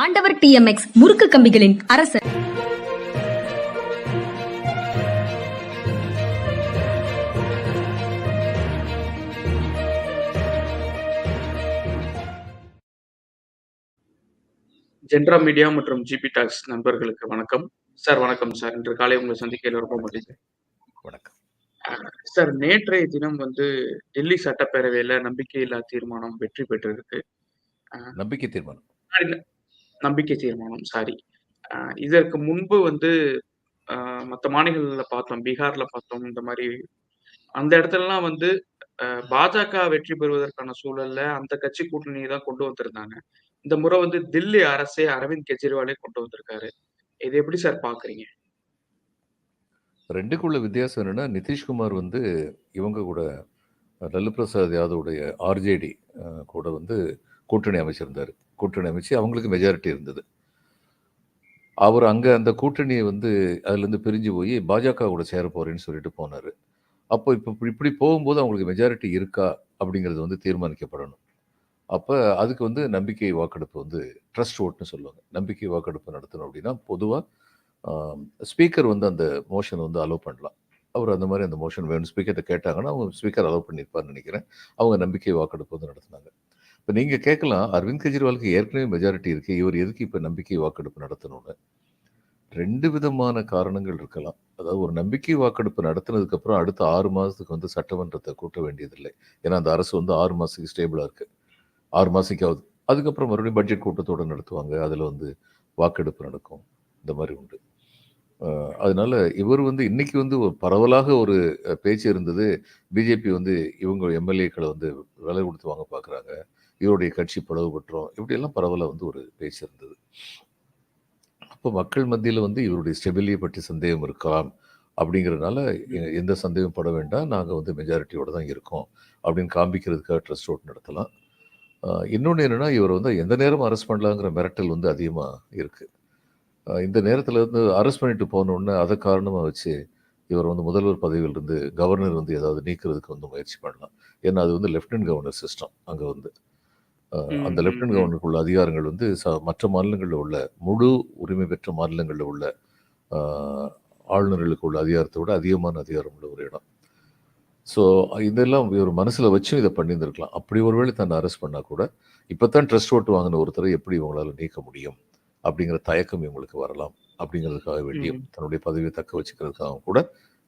ஆண்டவர் டிஎம்எக்ஸ் முறுக்கு கம்பிகளின் அரசர். ஜென்ரா மீடியா மற்றும் ஜிபி டாக்ஸ் நண்பர்களுக்கு வணக்கம். சார் வணக்கம் சார் இன்று காலை உங்களை சந்திக்கையில் ரொம்ப மகிழ்ச்சி. வணக்கம். சார் நேற்றைய தினம் வந்து டெல்லி சட்டப்பேரவையில நம்பிக்கையில்லா தீர்மானம் வெற்றி பெற்றிருக்கு. நம்பிக்கை தீர்மானம். நம்பிக்கை தீர்மானம் சாரி இதற்கு முன்பு வந்து ஆஹ், மத்த மாநிலங்கள்ல பார்த்தோம். பீகார்ல பார்த்தோம். இந்த மாதிரி அந்த இடத்துலலாம் வந்து பாஜக வெற்றி பெறுவதற்கான சூழல்ல அந்த கட்சி கூட்டணியை தான் கொண்டு வந்திருந்தாங்க. இந்த முறை வந்து தில்லி அரசே அரவிந்த் கெஜ்ரிவாலே கொண்டு வந்திருக்காரு. இது எப்படி சார் பாக்குறீங்க ரெண்டுக்குள்ள வித்தியாசம் என்னன்னா நிதிஷ்குமார் வந்து இவங்க கூட லல்லு பிரசாத் யாதவுடைய ஆர்ஜேடி கூட வந்து கூட்டணி அமைச்சிருந்தார். கூட்டணி அமைச்சு அவங்களுக்கு மெஜாரிட்டி இருந்தது. அவர் அங்கே அந்த கூட்டணியை வந்து அதுலேருந்து பிரிஞ்சு போய் பாஜக கூட சேர போகிறேன்னு சொல்லிட்டு போனார். அப்போ இப்போ இப்படி- இப்படி போகும்போது அவங்களுக்கு மெஜாரிட்டி இருக்கா அப்படிங்கிறது வந்து தீர்மானிக்கப்படணும். அப்போ அதுக்கு வந்து நம்பிக்கை வாக்கெடுப்பு வந்து ட்ரஸ்ட் ஓட்னு சொல்லுவாங்க. நம்பிக்கை வாக்கெடுப்பு நடத்தணும் அப்படின்னா பொதுவாக ஸ்பீக்கர் வந்து அந்த மோஷன் வந்து அலோவ் பண்ணலாம். அவர் அந்த மாதிரி அந்த மோஷன் வேணும். ஸ்பீக்கர்கிட்ட கேட்டாங்கன்னா அவங்க ஸ்பீக்கர் அலோவ் பண்ணியிருப்பார்னு நினைக்கிறேன். அவங்க நம்பிக்கை வாக்கெடுப்பு வந்து நடத்தினாங்க. இப்போ நீங்கள் கேட்கலாம் அரவிந்த் கெஜ்ரிவாலுக்கு ஏற்கனவே மெஜாரிட்டி இருக்குது இவர் எதுக்கு இப்போ நம்பிக்கை வாக்கெடுப்பு நடத்தணும்னு? ரெண்டு விதமான காரணங்கள் இருக்கலாம். அதாவது ஒரு நம்பிக்கை வாக்கெடுப்பு நடத்தினதுக்கப்புறம் அடுத்த ஆறு மாதத்துக்கு வந்து சட்டமன்றத்தை கூட்ட வேண்டியதில்லை. ஏன்னா அந்த அரசு வந்து ஆறு மாதத்துக்கு ஸ்டேபிளாக இருக்குது ஆறு மாதத்துக்காவது அதுக்கப்புறம் மறுபடியும் பட்ஜெட் கூட்டத்தோடு நடத்துவாங்க. அதில் வந்து வாக்கெடுப்பு நடக்கும். இந்த மாதிரி உண்டு. அதனால் அதனால இவர் வந்து இன்னைக்கு வந்து ஒரு பரவலாக ஒரு பேச்சு இருந்தது. பிஜேபி வந்து இவங்க எம்எல்ஏக்களை வந்து விலை கொடுத்து வாங்க பார்க்குறாங்க இவருடைய கட்சி பிளவுபட்டுரும் இப்படியெல்லாம் பரவலாக வந்து ஒரு பேச்சு இருந்தது. அப்போ மக்கள் மத்தியில் வந்து இவருடைய ஸ்டெபிலியை பற்றி சந்தேகம் இருக்கலாம் அப்படிங்கிறதுனால எ- எந்த சந்தேகம் பட வேண்டாம். நாங்கள் வந்து மெஜாரிட்டியோடு தான் இருக்கோம். அப்படின்னு காண்பிக்கிறதுக்காக ட்ரஸ்ட் ஓட் நடத்தலாம். இன்னொன்று என்னென்னா இவர் வந்து எந்த நேரம் அரெஸ்ட் பண்ணலாங்கிற மிரட்டல் வந்து அதிகமாக இருக்குது இந்த நேரத்தில் வந்து அரெஸ்ட் பண்ணிட்டு போனோடனே அதை காரணமாக வச்சு இவர் வந்து முதல்வர் பதவியிலிருந்து கவர்னர் வந்து ஏதாவது நீக்கிறதுக்கு வந்து முயற்சி பண்ணலாம். ஏன்னா அது வந்து லெஃப்டினன்ட் கவர்னர் சிஸ்டம் அங்கே வந்து. அந்த ம். கவர்னருக்கு உள்ள அதிகாரங்கள் வந்து மற்ற மாநிலங்களில் உள்ள முழு உரிமை பெற்ற மாநிலங்களில் உள்ள ஆளுநர்களுக்கு உள்ள அதிகாரத்தை விட அதிகமான அதிகாரம் உள்ள ஒரு இடம். ஸோ இதெல்லாம் இவர் மனசில் வச்சும் இதை பண்ணியிருந்திருக்கலாம். அப்படி ஒருவேளை தன்னை அரெஸ்ட் பண்ணால் கூட இப்போ தான் ட்ரஸ்ட் ஓட்டு வாங்கின ஒருத்தரை எப்படி இவங்களால நீக்க முடியும்? அப்படிங்கிற தயக்கம் இவங்களுக்கு வரலாம். அப்படிங்கிறதுக்காக வேண்டியும். தன்னுடைய பதவியை தக்க வச்சுக்கிறதுக்காகவும் கூட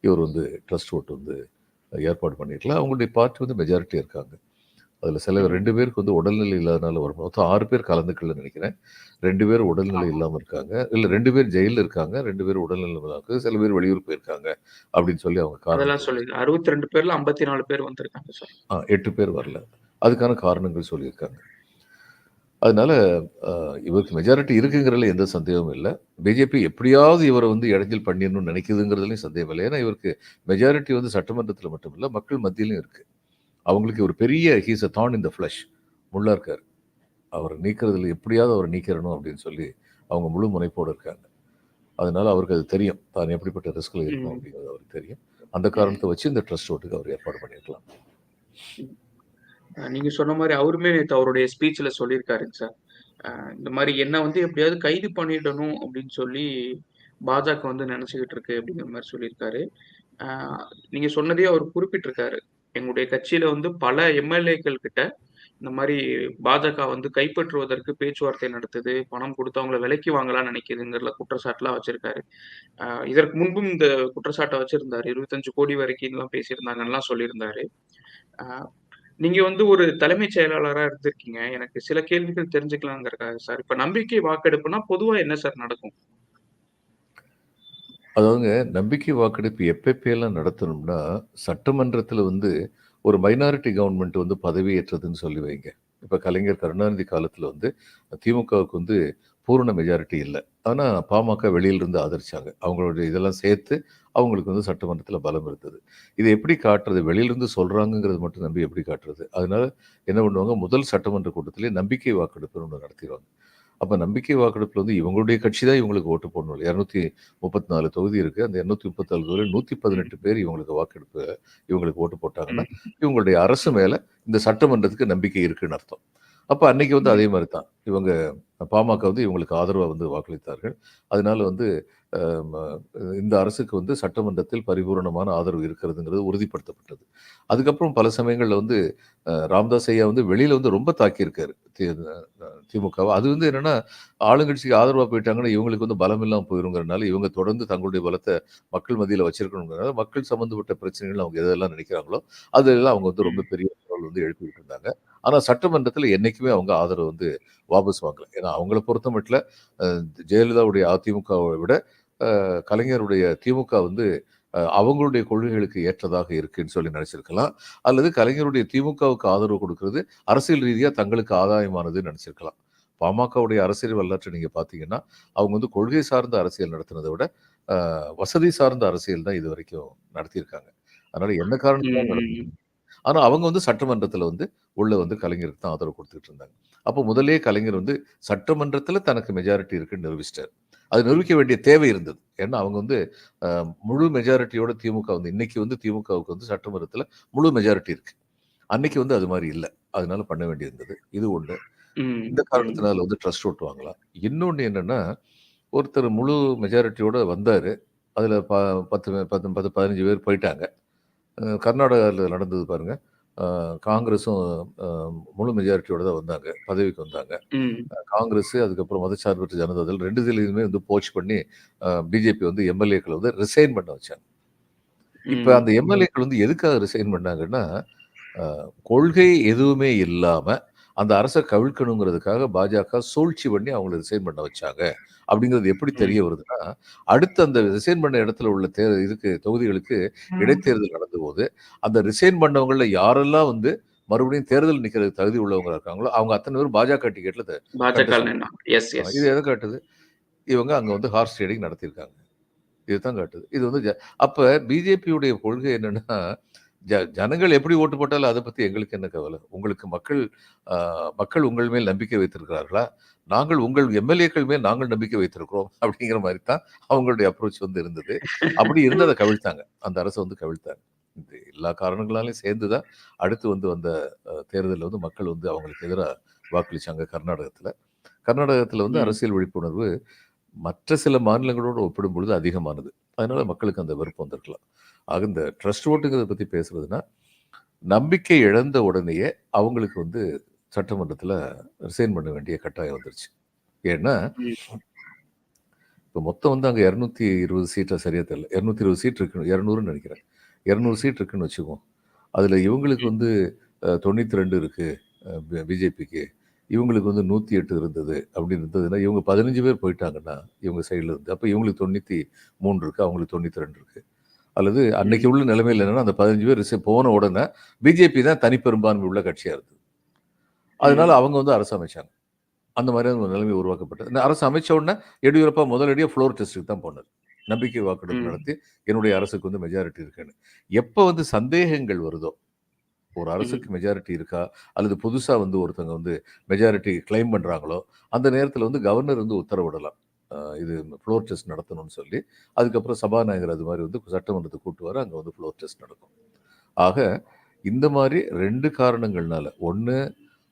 இவர் வந்து ட்ரஸ்ட் ஓட்டு வந்து ஏற்பாடு பண்ணியிருக்கலாம். அவங்களுடைய பார்ட்டி வந்து மெஜாரிட்டி இருக்காங்க. அதில் சில. ரெண்டு பேருக்கு வந்து உடல்நிலை இல்லாதனால வரும். மொத்தம் ஆறு பேர் கலந்துக்கலன்னு நினைக்கிறேன். ரெண்டு பேர் உடல்நிலை இல்லாமல் இருக்காங்க. இல்லை ரெண்டு பேர் ஜெயிலில் இருக்காங்க ரெண்டு பேர் உடல்நிலை இல்லாமல் சில பேர் வெளியூர் போயிருக்காங்க அப்படின்னு சொல்லி அவங்க காரணம் சொல்லி அறுபத்தி ரெண்டு பேர்ல ஐம்பத்தி நாலு பேர் வந்திருக்காங்க ஆ, எட்டு பேர் வரல. அதுக்கான காரணங்கள் சொல்லியிருக்காங்க. அதனால இவருக்கு மெஜாரிட்டி இருக்குங்கிறதுல எந்த சந்தேகமும் இல்லை. பிஜேபி எப்படியாவது இவரை வந்து இடைஞ்சல் பண்ணிடணும்னு நினைக்குதுங்கிறதுலையும் சந்தேகம் இல்லை. ஏன்னா இவருக்கு மெஜாரிட்டி வந்து சட்டமன்றத்தில் மட்டும் இல்லை மக்கள் மத்தியிலும் இருக்கு. அவங்களுக்கு ஒரு பெரிய ஹீஸ் அ தான் இந்த ஃப்ளஷ் முள்ளா இருக்கார். அவர் நீக்கிறதுல எப்படியாவது அவர் நீக்கிறணும் அப்படின்னு சொல்லி அவங்க முழு முனைப்போடு இருக்காங்க. அதனால அவருக்கு அது தெரியும். தான் எப்படிப்பட்ட ரிஸ்கில் இருக்கணும் ம். அப்படிங்கிறது அவருக்கு தெரியும். அந்த காரணத்தை வச்சு இந்த ட்ரஸ்ட் ஓட்டுக்கு அவர் ஏற்பாடு பண்ணியிருக்கலாம். நீங்க சொன்ன மாதிரி அவருமே நேற்று அவருடைய ஸ்பீச்ல சொல்லியிருக்காருங்க சார். இந்த மாதிரி என்ன வந்து எப்படியாவது கைது பண்ணிடணும் அப்படின்னு சொல்லி பாஜக வந்து நினைச்சுக்கிட்டு இருக்கு அப்படிங்கிற மாதிரி சொல்லியிருக்காரு. நீங்க சொன்னதே அவர் குறிப்பிட்டிருக்காரு. எங்களுடைய கட்சியில வந்து பல எம்எல்ஏக்கள் கிட்ட இந்த மாதிரி பாஜக வந்து கைப்பற்றுவதற்கு பேச்சுவார்த்தை நடத்துது பணம் கொடுத்து அவங்கள விலைக்கு வாங்கலாம் நினைக்குதுங்கிறல குற்றச்சாட்டுலாம் வச்சிருக்காரு. இதற்கு முன்பும் இந்த குற்றச்சாட்டை வச்சிருந்தாரு. இருபத்தஞ்சு கோடி வரைக்கும்லாம் பேசியிருந்தாங்கலாம் சொல்லியிருந்தாரு. நீங்க வந்து ஒரு தலைமைச் செயலாளரா இருந்திருக்கீங்க. எனக்கு சில கேள்விகள் தெரிஞ்சுக்கலாங்கிறக்காக சார். இப்ப நம்பிக்கை வாக்கெடுப்புனா பொதுவா என்ன சார் நடக்கும்? அதாவதுங்க நம்பிக்கை வாக்கெடுப்பு எப்பப்பெல்லாம் நடத்தணும்னா சட்டமன்றத்தில் வந்து ஒரு மைனாரிட்டி கவர்மெண்ட் வந்து பதவியேற்றதுன்னு சொல்லி வைங்க. இப்போ கலைஞர் கருணாநிதி காலத்தில் வந்து திமுகவுக்கு வந்து பூரண மெஜாரிட்டி இல்லை. ஆனால் பாமக வெளியிலிருந்து ஆதரிச்சாங்க. அவங்களுடைய இதெல்லாம் சேர்த்து அவங்களுக்கு வந்து சட்டமன்றத்தில் பலம் இருந்தது. இதை எப்படி காட்டுறது? வெளியிலிருந்து சொல்கிறாங்கங்கிறது மட்டும் நம்பி எப்படி காட்டுறது? அதனால என்ன பண்ணுவாங்க? முதல் சட்டமன்ற கூட்டத்திலே நம்பிக்கை வாக்கெடுப்புன்னு ஒன்று நடத்திடுவாங்க. அப்போ நம்பிக்கை வாக்கெடுப்பில் வந்து இவங்களுடைய கட்சி தான் இவங்களுக்கு ஓட்டு போடணும் இரநூத்தி முப்பத்தி நாலு தொகுதி இருக்குது அந்த இரநூத்தி முப்பத்தி நாலு தொகுதியில் நூற்றி பதினெட்டு பேர் இவங்களுக்கு வாக்கெடுப்பு இவங்களுக்கு ஓட்டு போட்டாங்கன்னா. இவங்களுடைய அரசு மேலே இந்த சட்டமன்றத்துக்கு நம்பிக்கை இருக்குன்னு அர்த்தம். அப்போ அன்னைக்கு வந்து அதே மாதிரி தான் இவங்க பாமக வந்து இவங்களுக்கு ஆதரவாக வந்து வாக்களித்தார்கள். அதனால வந்து இந்த அரசுக்கு வந்து சட்டமன்றத்தில் பரிபூரணமான ஆதரவு இருக்கிறதுங்கிறது உறுதிப்படுத்தப்பட்டது. அதுக்கப்புறம் பல சமயங்களில் வந்து ராம்தாஸ் ஐயா வந்து வெளியில் வந்து ரொம்ப தாக்கியிருக்காரு. தி அது வந்து என்னன்னா, ஆளுங்கட்சிக்கு ஆதரவாக போயிட்டாங்கன்னா, இவங்களுக்கு வந்து பலம் இல்லாமல் போயிருங்கிறனால, இவங்க தொடர்ந்து தங்களுடைய பலத்தை மக்கள் மத்தியில் வச்சிருக்கணுங்கிறனால, மக்கள் சம்மந்தப்பட்ட பிரச்சனைகள் அவங்க எதெல்லாம் நினைக்கிறாங்களோ, அதெல்லாம் அவங்க வந்து ரொம்ப பெரிய குரல் வந்து எழுப்பிக்கிட்டு இருந்தாங்க. ஆனா சட்டமன்றத்தில என்னைக்குமே அவங்க ஆதரவு வந்து வாபஸ் வாங்கல. ஏன்னா அவங்கள பொறுத்தமட்டுல அ ஜெயலலிதாவுடைய அதிமுகவ விட கலைஞருடைய திமுக வந்து அவங்களுடைய கொள்கைகளுக்கு ஏற்றதாக இருக்குன்னு சொல்லி நினைச்சிருக்கலாம். அல்லது கலைஞருடைய திமுகவுக்கு ஆதரவு குடுக்கிறது அரசியல் ரீதியா தங்களுக்கு ஆதாயமானதுன்னு நினைச்சிருக்கலாம். பாமகவுடைய அரசியல் வரலாற்ற நீங்க பார்த்தீங்கன்னா, அவங்க வந்து கொள்கை சார்ந்த அரசியல் நடத்தினத விட, வசதி சார்ந்த அரசியல் தான் இதுவரைக்கும் நடத்தியிருக்காங்க. அதனால என்ன காரணத்தினால ம், நடத்தி ம். ஆனா அவங்க வந்து சட்டமன்றத்தில வந்து உள்ள வந்து கலைஞருக்கு தான் ஆதரவு குடுத்துட்டு இருந்தாங்க. அப்போ முதல்லயே கலைஞர் வந்து சட்டமன்றத்தில தனக்கு மெஜாரிட்டி இருக்குன்னு நிரூபிச்சுட்டாரு. அது நிரூபிக்க வேண்டிய தேவை இருந்தது. ஏன்னா அவங்க வந்து முழு மெஜாரிட்டியோட திமுக வந்து இன்னைக்கு வந்து திமுகவுக்கு வந்து சட்டமன்றத்தில முழு மெஜாரிட்டி இருக்கு. அன்னைக்கு வந்து அது மாரி இல்ல. அதனால பண்ண வேண்டியிருந்தது. இது. ம், இந்த. காரணத்தினால வந்து ட்ரஸ்ட் ஓட் வாங்கலாம். இன்னொன்னு என்னன்னா, ஒருத்தர் முழு மெஜாரிட்டியோட வந்தாரு. அதுல ப 10 10 10 15 பேர் போயிட்டாங்க. அ கர்நாடகால நடந்தது பாருங்க. காங்கிரஸும் முழு மெஜாரிட்டியோட தான் வந்தாங்க. பதவிக்கு வந்தாங்க. காங்கிரஸ் அதுக்கப்புறம் மதச்சார்பற்ற ஜனதாதள் 2 இதுலயுமே வந்து போச் பண்ணி பிஜேபி வந்து எம்.எல்.ஏக்கள வந்து ரிசைன் பண்ண வச்சாங்க. இப்ப. அந்த எம்.எல்.ஏக்கள் வந்து எதுக்காக ரிசைன் பண்ணாங்கன்னா, கொள்கை எதுவுமே இல்லாம அந்த அரச கவிழ்க்கணுங்கிறதுக்காக பாஜக சூழ்ச்சி பண்ணி அவங்கள ரிசைன் பண்ண வச்சாங்க. அப்படிங்கிறது எப்படி தெரிய. வருதுன்னா, அடுத்து அந்த ரிசைன் பண்ண இடத்துல உள்ள தே இதுக்கு தொகுதிகளுக்கு இடைத்தேர்தல் நடந்தபோது, அந்த ரிசைன் பண்ணவங்கள்ல யாரெல்லாம் வந்து மறுபடியும் தேர்தல் நிக்கிறதுக்கு தகுதி உள்ளவங்களா இருக்காங்களோ, அவங்க அத்தன பேரும் பாஜக டிக்கெட்ல. இது எத காட்டுது? இவங்க அங்க வந்து ஹார்ஸ் ட்ரேடிங் நடத்தியிருக்காங்க. இதுதான் காட்டுது. இது வந்து அப்ப பிஜேபியுடைய கொள்கை என்னன்னா, ஜ ஜனங்கள் எப்படி ஓட்டு போட்டாலும் அத பத்தி எங்களுக்கு என்ன கவல? உங்களுக்கு மக்கள் மக்கள் உங்கள் மேல் நம்பிக்கை வைத்திருக்கிறார்களா? நாங்கள் உங்கள் எம்.எல்.ஏக்கள் மேல் நாங்கள் நம்பிக்கை வைத்திருக்கிறோம். அப்படிங்கிற மாரி தான் அவங்களுடைய அப்ரோச் வந்து இருந்தது. அப்படி இருந்து அத கவிழ்த்தாங்க. அந்த அரச வந்து கவிழ்த்தாங்க. இந்த எல்லா காரணங்களாலயும் சேர்ந்து தான் அடுத்து வந்து வந்த தேர்தல்ல வந்து மக்கள் வந்து அவங்களுக்கு எதிரா வாக்களிச்சாங்க கர்நாடகத்தில. கர்நாடகத்தில வந்து. அரசியல் விழிப்புணர்வு மற்ற சில மாநிலங்களோடு ஒப்பிடும்பொழுது அதிகமானது. அதனால மக்களுக்கு அந்த வெறுப்பு வந்திருக்கலாம். ஆக இந்த ட்ரஸ்ட் ஓட்டுங்கிறத பற்றி பேசுறதுன்னா, நம்பிக்கை இழந்த உடனேயே அவங்களுக்கு வந்து சட்டமன்றத்தில் ரிசைன் பண்ண வேண்டிய கட்டாயம் வந்துருச்சு. ஏன்னா, இப்போ மொத்தம் வந்து அங்கே இரநூத்தி இருபது சீட்டை சரியாக தெரியல. 220 சீட் இருக்குன்னு இரநூறுன்னு நினைக்கிறேன் இரநூறு சீட் இருக்குன்னு வச்சுக்குவோம். அதில் இவங்களுக்கு வந்து தொண்ணூற்றி ரெண்டு இருக்கு. பிஜேபிக்கு. இவங்களுக்கு வந்து 108 இருந்தது. அப்படின்னு இருந்ததுன்னா, இவங்க 15 பேர் போயிட்டாங்கன்னா, இவங்க சைடில் இருந்து. அப்போ இவங்களுக்கு 93 இருக்கு. அவங்களுக்கு தொண்ணூற்றி ரெண்டு இருக்குது அல்லது அன்னைக்கு. உள்ள நிலைமையில என்னன்னா, அந்த 15 பேர் போன உடனே பிஜேபி தான் தனிப்பெரும்பான்மை உள்ள கட்சியா இருந்தது. அதனால. அவங்க வந்து அரசு அமைச்சாங்க. அந்த மாதிரியான ஒரு நிலைமை உருவாக்கப்பட்டது. இந்த அரசு அமைச்ச உடனே எடியூரப்பா முதலடியா ஃப்ளோர் டெஸ்ட்க்கு தான் போனாரு. நம்பிக்கை வாக்கெடுப்பு. நடத்தி, என்னுடைய அரசுக்கு வந்து மெஜாரிட்டி இருக்குன்னு. எப்ப வந்து சந்தேகங்கள் வருதோ, ஒரு. அரசுக்கு மெஜாரிட்டி இருக்கா? அல்லது புதுசா வந்து ஒருத்தவங்க வந்து மெஜாரிட்டி கிளைம் பண்றாங்களோ, அந்த நேரத்தில வந்து கவர்னர் வந்து உத்தரவிடலாம். இது ஃப்ளோர் டெஸ்ட் நடத்தணும்னு சொல்லி. அதுக்கப்புறம் சபாநாயகர் அது மாரி வந்து சட்டமன்றத்துக்கு கூட்டுவாரு. அங்க வந்து ஃப்ளோர் டெஸ்ட் நடக்கும். ஆக இந்த மாரி 2 காரணங்கள்னால, ஒண்ணு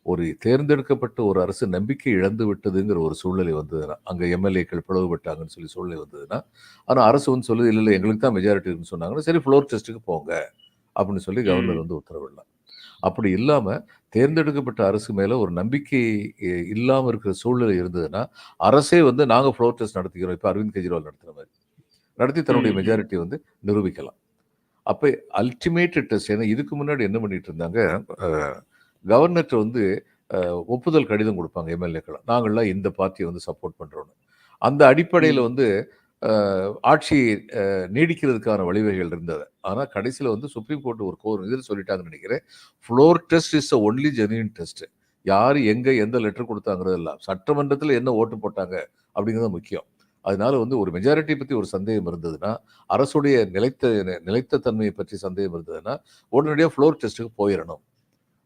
ஒரு தேர்ந்தெடுக்கப்பட்ட ஒரு அரசு நம்பிக்கை இழந்து விட்டதுங்கிற ஒரு சூழ்நிலை வந்ததுன்னா, அங்க எம்.எல்.ஏக்கள் பிளவுபட்டாங்கன்னு சொல்லி சூழ்நிலை வந்ததுன்னா, ஆனா அரசு வந்து சொல்லுது, இல்ல, இல்ல எங்களுக்கு தான் மெஜாரிட்டி இருக்குன்னு சொன்னாங்கன்னா, சரி ஃப்ளோர் டெஸ்ட்க்கு போங்க. அப்படின்னு சொல்லி கவர்னர். வந்து உத்தரவிடலாம். அப்படி இல்லாம தேர்ந்தெடுக்கப்பட்ட அரசு மேல ஒரு நம்பிக்கை இ இல்லாம இருக்கிற சூழ்நிலை இருந்ததுன்னா, அரசே வந்து நாங்க ஃப்ளோர் டெஸ்ட் நடத்திக்கிறோம். இப்ப அரவிந்த் கெஜ்ரிவால் நடத்துன மாரி. நடத்தி தன்னுடைய ம். ம். மெஜாரிட்டிய வந்து நிரூபிக்கலாம். அப்ப அல்டிமேட் டெஸ்ட் ஏன்னா இதுக்கு முன்னாடி என்ன பண்ணிட்டு இருந்தாங்க, அ கவர்னர்ட்ட வந்து ஒப்புதல் கடிதம் குடுப்பாங்க எம்.எல்.ஏக்கள். நாங்கள்லாம் இந்த பார்ட்டிய வந்து சப்போர்ட் பண்றோம்னு. அந்த அடிப்படையில. வந்து ஆட்சி நீடிக்கிறதுக்கான வழிவகைகள் இருந்தது. ஆனால் கடைசியில வந்து சுப்ரீம் கோர்ட் ஒரு கோர் இதில் சொல்லிட்டாங்கன்னு நினைக்கிறேன் floor test is the only genuine test. யார் எங்கே எந்த லெட்டர் கொடுத்தாங்கிறது எல்லாம் சட்டமன்றத்தில் என்ன ஓட்டு போட்டாங்க அப்படிங்கிறது தான் முக்கியம். அதனால வந்து ஒரு மெஜாரிட்டி பற்றி ஒரு சந்தேகம் இருந்ததுன்னா, அரசுடைய நிலைத்த நிலைத்த தன்மையை பற்றி சந்தேகம் இருந்ததுன்னா, உடனடியாக ஃப்ளோர் டெஸ்ட்டுக்கு போயிடணும்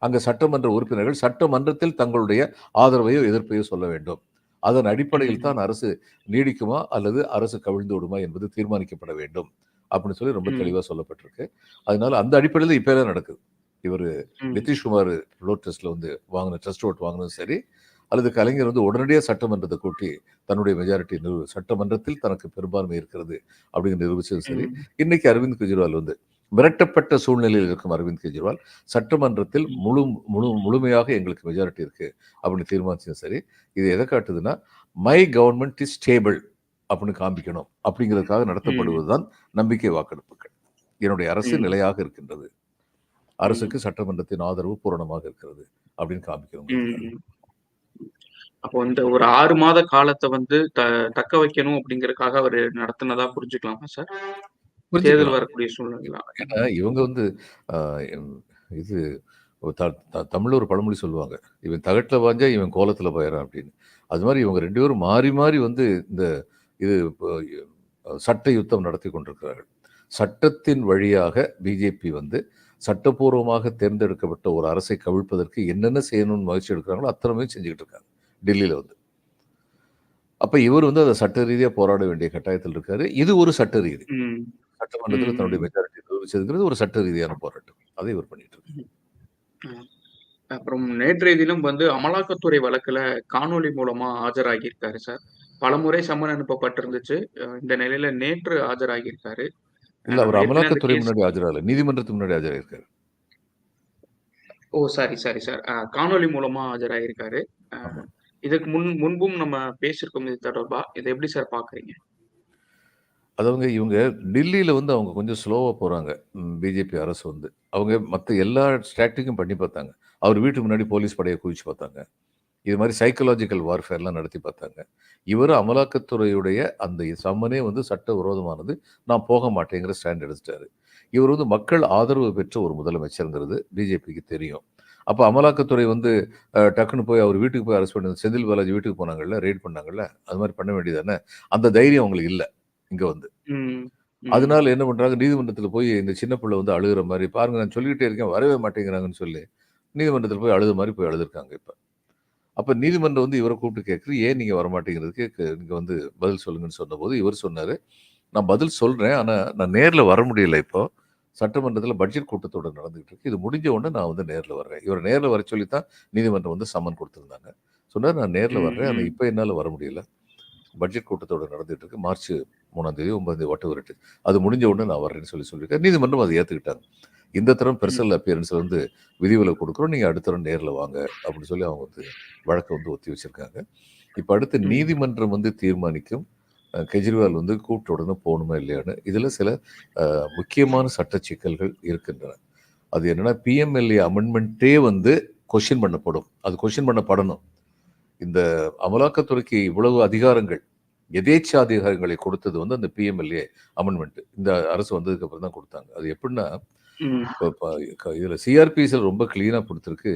அங்கே சட்டமன்ற உறுப்பினர்கள் சட்டமன்றத்தில் தங்களுடைய ஆதரவையோ, எதிர்ப்பையோ சொல்ல வேண்டும். அதன் அடிப்படையில். தான் அரசு நீடிக்குமா அல்லது அரசு கவிழ்ந்து விடுமா என்பது தீர்மானிக்கப்பட வேண்டும். அப்படின்னு சொல்லி ரொம்ப. தெளிவா சொல்லப்பட்டிருக்கு. அதனால அந்த அடிப்படையில இப்ப என்ன நடக்குது? இவரு. நிதிஷ்குமார் ஃப்ளோர் டெஸ்ட்ல வந்து வாங்குன ட்ரஸ்ட் ஓட் வாங்குனதும் சரி, அல்லது கலைஞர் வந்து உடனடியாக சட்டமன்றத்தை கூட்டி தன்னுடைய மெஜாரிட்டி நிறுவ சட்டமன்றத்தில் தனக்கு பெரும்பான்மை இருக்கிறது அப்படிங்கிற நிரூபிச்சதும் சரி. இன்னைக்கு அரவிந்த் கெஜ்ரிவால் வந்து மிரட்டப்பட்ட சூழ்நிலையில் இருக்கும் அரவிந்த் கெஜ்ரிவால் சட்டமன்றத்தில் முழு முழு முழுமையாக எங்களுக்கு மெஜாரிட்டி இருக்கு அப்படின்னு தீர்மானிச்சதும் சரி. இது எதை காட்டுதுன்னா மை கவர்மெண்ட் இஸ் ஸ்டேபிள் அப்படின்னு காண்பிக்கணும். அப்படிங்கிறதுக்காக நடத்தப்படுவதுதான் நம்பிக்கை வாக்கெடுப்புகள். என்னுடைய அரசு. நிலையாக இருக்கின்றது. அரசுக்கு சட்டமன்றத்தின் ஆதரவு பூரணமாக இருக்கிறது அப்படின்னு காண்பிக்கணும் ம். அப்போ இந்த ஒரு ஆறு மாத காலத்தை வந்து தக்க வைக்கணும் அப்படிங்கறதுக்காக அவர் நடத்தினதா புரிஞ்சுக்கலாமா சார்? தேர்தல் வரக்கூடிய சூழ்நிலை ஏன்னா இவங்க வந்து இது ஒரு த- த- தமிழ்ல ஒரு பழமொழி சொல்லுவாங்க. இவன் தகட்டில் பாஞ்சா இவன் கோலத்தில் போயிடறான் அப்படின்னு. அது மாதிரி இவங்க ரெண்டு பேரும் மாறி மாறி வந்து இந்த இது சட்ட யுத்தம் நடத்தி கொண்டிருக்கிறார்கள். சட்டத்தின் வழியாக பிஜேபி வந்து சட்டப்பூர்வமாக தேர்ந்தெடுக்கப்பட்ட ஒரு அரசை கவிழ்ப்பதற்கு என்னென்ன செய்யணும்னு முயற்சி எடுக்கிறாங்களோ அத்தனையுமே செஞ்சுக்கிட்டு இருக்காங்க டெல்லியில் வந்து. அப்போ இவர் வந்து அதை சட்ட ரீதியாக போராட வேண்டிய கட்டாயத்தில் இருக்காரு. இது ஒரு சட்ட ரீதி. சட்டமன்றத்தில். தன்னுடைய மெஜாரிட்டி நிரூபிச்சதுங்கிறது ஒரு சட்ட ரீதியான போராட்டம். அதை இவர் பண்ணிட்டு இருக்காரு. அப்புறம் நேற்றைய தினம் வந்து அமலாக்கத்துறை வழக்குல காணொளி மூலமா ஆஜராகியிருக்காரு சார். பலமுறை சம்மன் அனுப்பப்பட்டிருந்துச்சு. இந்த நிலையில நேற்று ஆஜராகியிருக்காரு. இல்ல அவர் அமலாக்கத்துறை முன்னாடி ஆஜராகல. நீதிமன்றத்துக்கு முன்னாடி ஆஜராயிருக்காரு ஓ சாரி சாரி சார். காணொளி மூலமா ஆமா. இதுக்கு முன் முன்பும் நம்ம பேசியிருக்கோம் இது தொடர்பா? இதை எப்படி சார் பாக்குறீங்க? அதவங்க இவங்க டில்லியில் வந்து அவங்க கொஞ்சம் ஸ்லோவாக போகிறாங்க பிஜேபி அரசு வந்து. அவங்க மற்ற எல்லா ஸ்ட்ராட்டிக்கும் பண்ணி பார்த்தாங்க. அவர் வீட்டுக்கு முன்னாடி போலீஸ் படையை குவிச்சு பார்த்தாங்க. இது மாதிரி சைக்கலாஜிக்கல் வார்ஃபேர்லாம் நடத்தி பார்த்தாங்க. இவர் அமலாக்கத்துறையுடைய அந்த சம்மனே வந்து சட்ட விரோதமானது. நான் போக மாட்டேங்கிற ஸ்டாண்ட் எடுத்துட்டாரு. இவர் வந்து மக்கள் ஆதரவு பெற்ற ஒரு முதலமைச்சருங்கிறது பிஜேபிக்கு தெரியும். அப்போ அமலாக்கத்துறை வந்து டக்குன்னு போய் அவர் வீட்டுக்கு போய் அரெஸ்ட் பண்ணி செந்தில் பாலாஜி வீட்டுக்கு போனாங்கல்ல ரெய்ட் பண்ணாங்கல்ல? அது மாதிரி பண்ண வேண்டியதானே அந்த தைரியம் அவங்களுக்கு இல்லை. இங்க வந்து. அதனால என்ன பண்றாங்க? நீதிமன்றத்தில் போய் இந்த சின்ன பிள்ளை வந்து அழுகுற மாதிரி பாருங்க நான் சொல்லிக்கிட்டே இருக்கேன் வரவே மாட்டேங்கிறாங்கன்னு சொல்லி நீதிமன்றத்தில் போய் அழுத மாதிரி போய் அழுதுருக்காங்க இப்போ. அப்போ நீதிமன்றம் வந்து இவரை கூப்பிட்டு கேட்குறது ஏன் நீங்கள் வரமாட்டேங்கிறதுக்கு க- நீங்க வந்து பதில் சொல்லுங்கன்னு சொன்னபோது இவர் சொன்னார் நான் பதில் சொல்கிறேன் ஆனால் நான் நேரில் வர முடியல இப்போ. சட்டமன்றத்தில் பட்ஜெட் கூட்டத்தொடர் நடந்துகிட்டு இருக்கு. இது முடிஞ்ச உடனே நான் வந்து நேரில் வர்றேன். இவர் நேரில் வர சொல்லி தான் நீதிமன்றம் வந்து சம்மன் கொடுத்துருந்தாங்க. சொன்னார் நான் நேரில் வர்றேன் ஆனால். இப்போ என்னால் வர முடியல. பட்ஜெட் கூட்டத்தொடர் நடந்துட்டு இருக்கு. மார்ச் மூணாம் தேதி ஒன்பதாம் தேதி வாட் எவர் அது முடிஞ்ச உடனே நான் வர்றேன்னு சொல்லி சொல்லியிருக்கேன். நீதிமன்றம் அதை ஏற்றுக்கிட்டாங்க இந்த தரம் பெர்சனல் அப்பியரன்ஸ்ல வந்து விதிவிலக்கு கொடுக்குறோம். நீங்கள் அடுத்த தரம் நேரில் வாங்க அப்படின்னு சொல்லி அவங்க வந்து வழக்கை வந்து ஒத்தி வச்சிருக்காங்க. இப்போ அடுத்து. நீதிமன்றம் வந்து தீர்மானிக்கும் கெஜ்ரிவால் வந்து கூப்பிட்ட உடனே போகணுமா இல்லையான்னு. இதில் சில முக்கியமான சட்ட சிக்கல்கள் இருக்கின்றன. அது என்னன்னா பிஎம்எல்ஏ அமெண்ட்மெண்ட்டே வந்து கொஷின் பண்ணப்படும். அது கொஷின் பண்ணப்படணும். இந்த அமலாக்கத்துறைக்கு இவ்வளவு அதிகாரங்கள் எதேச்சா அதிகாரங்களை கொடுத்தது வந்து அந்த பிஎம்எல்ஏ அமெண்ட்மெண்ட் இந்த அரசு வந்ததுக்கு அப்புறம் தான் கொடுத்தாங்க. அது எப்படின்னா இதுல சிஆர்பிஎஸ்ல ரொம்ப கிளீனா கொடுத்துருக்கு.